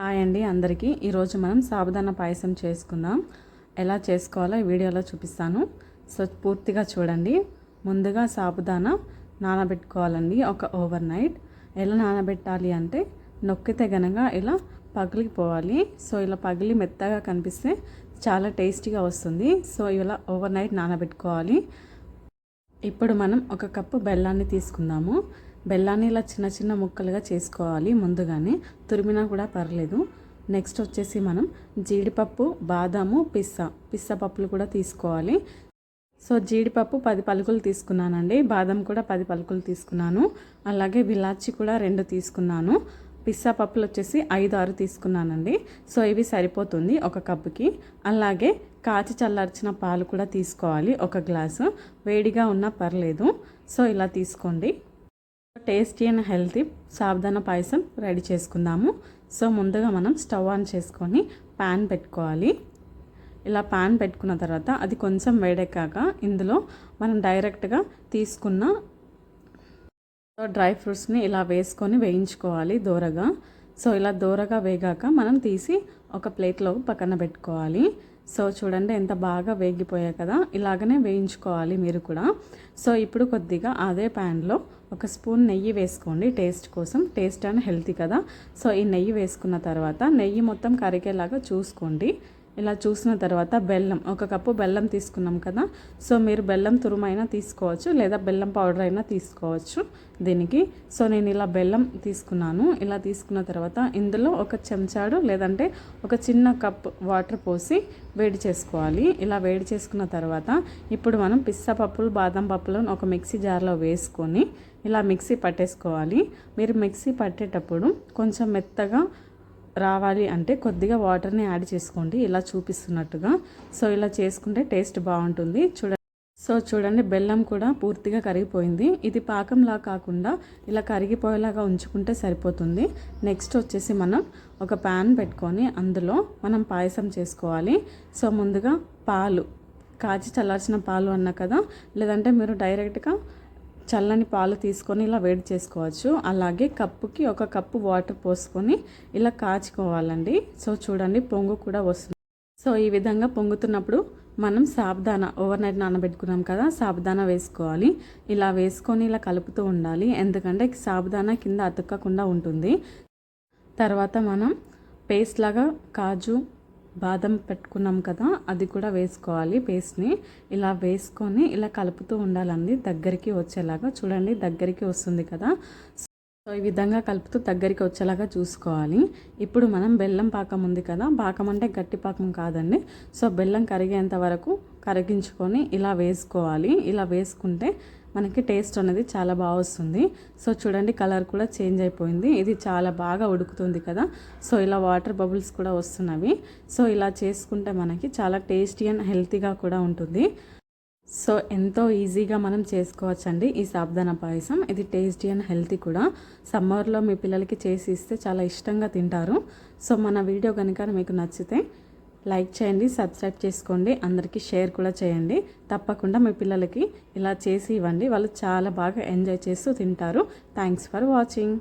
Hi అండి అందరికీ. ఈరోజు మనం సాబుదానా పాయసం చేసుకుందాం. ఎలా చేసుకోవాలో ఈ వీడియోలో చూపిస్తాను. సో పూర్తిగా చూడండి. ముందుగా సాబుదానా నానబెట్టుకోవాలండి ఒక ఓవర్ నైట్. ఎలా నానబెట్టాలి అంటే నొక్కితే గనక ఇలా పగిలిపోవాలి. సో ఇలా పగిలి మెత్తగా కనిపిస్తే చాలా టేస్టీగా వస్తుంది. సో ఇలా ఓవర్ నైట్ నానబెట్టుకోవాలి. ఇప్పుడు మనం ఒక కప్పు బెల్లాన్ని తీసుకుందాము. బెల్లాన్ని ఇలా చిన్న చిన్న ముక్కలుగా చేసుకోవాలి ముందుగానే. తురిమినా కూడా పర్లేదు. నెక్స్ట్ వచ్చేసి మనం జీడిపప్పు బాదాము పిస్తా పిస్తా పప్పులు కూడా తీసుకోవాలి. సో జీడిపప్పు పది పలుకులు తీసుకున్నానండి. బాదం కూడా పది పలుకులు తీసుకున్నాను. అలాగే విలాచి కూడా రెండు తీసుకున్నాను. పిస్తా పప్పులు వచ్చేసి ఐదు ఆరు తీసుకున్నానండి. సో ఇవి సరిపోతుంది ఒక కప్పుకి. అలాగే కాచి చల్లార్చిన పాలు కూడా తీసుకోవాలి ఒక గ్లాసు. వేడిగా ఉన్నా పర్లేదు. సో ఇలా తీసుకోండి. Tasty and healthy sabudana payasam ready చేసుకుందాము. సో ముందుగా మనం స్టవ్ ఆన్ చేసుకొని ప్యాన్ పెట్టుకోవాలి. ఇలా ప్యాన్ పెట్టుకున్న తర్వాత అది కొంచెం వేడెక్కాక ఇందులో మనం డైరెక్ట్గా తీసుకున్న డ్రై ఫ్రూట్స్ని ఇలా వేసుకొని వేయించుకోవాలి దూరగా. సో ఇలా దూరగా వేగాక మనం తీసి ఒక ప్లేట్లో పక్కన పెట్టుకోవాలి. సో చూడండి ఎంత బాగా వేగిపోయాయి కదా ఇలాగనే వేయించుకోవాలి మీరు కూడా. సో ఇప్పుడు కొద్దిగా అదే ప్యాన్లో ఒక స్పూన్ నెయ్యి వేసుకోండి టేస్ట్ కోసం. టేస్ట్ అండ్ హెల్తీ కదా. సో ఈ నెయ్యి వేసుకున్న తర్వాత నెయ్యి మొత్తం కరిగేలాగా చూసుకోండి. ఇలా చూసిన తర్వాత బెల్లం ఒక కప్పు బెల్లం తీసుకున్నాం కదా. సో మీరు బెల్లం తురుమైనా తీసుకోవచ్చు లేదా బెల్లం పౌడర్ అయినా తీసుకోవచ్చు దీనికి. సో నేను ఇలా బెల్లం తీసుకున్నాను. ఇలా తీసుకున్న తర్వాత ఇందులో ఒక చెంచాడు లేదంటే ఒక చిన్న కప్ వాటర్ పోసి వేడి చేసుకోవాలి. ఇలా వేడి చేసుకున్న తర్వాత ఇప్పుడు మనం పిస్తా పప్పులు బాదం పప్పులను ఒక మిక్సీ జార్లో వేసుకొని ఇలా మిక్సీ పట్టేసుకోవాలి. మీరు మిక్సీ పట్టేటప్పుడు కొంచెం మెత్తగా రావాలి అంటే కొద్దిగా వాటర్ని యాడ్ చేసుకోండి. ఇలా చూపిస్తున్నట్టుగా. సో ఇలా చేసుకుంటే టేస్ట్ బాగుంటుంది. చూడ సో చూడండి బెల్లం కూడా పూర్తిగా కరిగిపోయింది. ఇది పాకంలా కాకుండా ఇలా కరిగిపోయేలాగా ఉంచుకుంటే సరిపోతుంది. నెక్స్ట్ వచ్చేసి మనం ఒక ప్యాన్ పెట్టుకొని అందులో మనం పాయసం చేసుకోవాలి. సో ముందుగా పాలు. కాచి చల్లార్చిన పాలు అన్న కదా లేదంటే మీరు డైరెక్ట్గా చల్లని పాలు తీసుకొని ఇలా వేడి చేసుకోవచ్చు. అలాగే కప్పుకి ఒక కప్పు వాటర్ పోసుకొని ఇలా కాచుకోవాలండి. సో చూడండి పొంగు కూడా వస్తుంది. సో ఈ విధంగా పొంగుతున్నప్పుడు మనం సాబుదానా ఓవర్ నైట్ నానబెట్టుకున్నాం కదా సాబుదానా వేసుకోవాలి. ఇలా వేసుకొని ఇలా కలుపుతూ ఉండాలి. ఎందుకంటే సాబుదానా కింద అతుక్కకుండా ఉంటుంది. తర్వాత మనం పేస్ట్ లాగా కాజు బాదం పెట్టుకున్నాం కదా అది కూడా వేసుకోవాలి పేస్ట్ని. ఇలా వేసుకొని ఇలా కలుపుతూ ఉండాలండి దగ్గరికి వచ్చేలాగా. చూడండి దగ్గరికి వస్తుంది కదా. సో ఈ విధంగా కలుపుతూ దగ్గరికి వచ్చేలాగా చూసుకోవాలి. ఇప్పుడు మనం బెల్లం పాకం ఉంది కదా పాకం అంటే గట్టి పాకం కాదండి. సో బెల్లం కరిగేంత వరకు కరిగించుకొని ఇలా వేసుకోవాలి. ఇలా వేసుకుంటే మనకి టేస్ట్ అనేది చాలా బాగా వస్తుంది. సో చూడండి కలర్ కూడా చేంజ్ అయిపోయింది. ఇది చాలా బాగా ఉడుకుతుంది కదా. సో ఇలా వాటర్ బబుల్స్ కూడా వస్తున్నవి. సో ఇలా చేసుకుంటే మనకి చాలా టేస్టీ అండ్ హెల్తీగా కూడా ఉంటుంది. సో ఎంతో ఈజీగా మనం చేసుకోవచ్చండి ఈ సాబ్దాన పాయసం. ఇది టేస్టీ అండ్ హెల్తీ కూడా. సమ్మర్లో మీ పిల్లలకి చేసి ఇస్తే చాలా ఇష్టంగా తింటారు. సో మన వీడియో కనుక మీకు నచ్చితే లైక్ చేయండి సబ్స్క్రైబ్ చేసుకోండి అందరికీ షేర్ కూడా చేయండి. తప్పకుండా మీ పిల్లలకి ఇలా చేసి ఇవ్వండి. వాళ్ళు చాలా బాగా ఎంజాయ్ చేస్తూ తింటారు. Thanks for watching.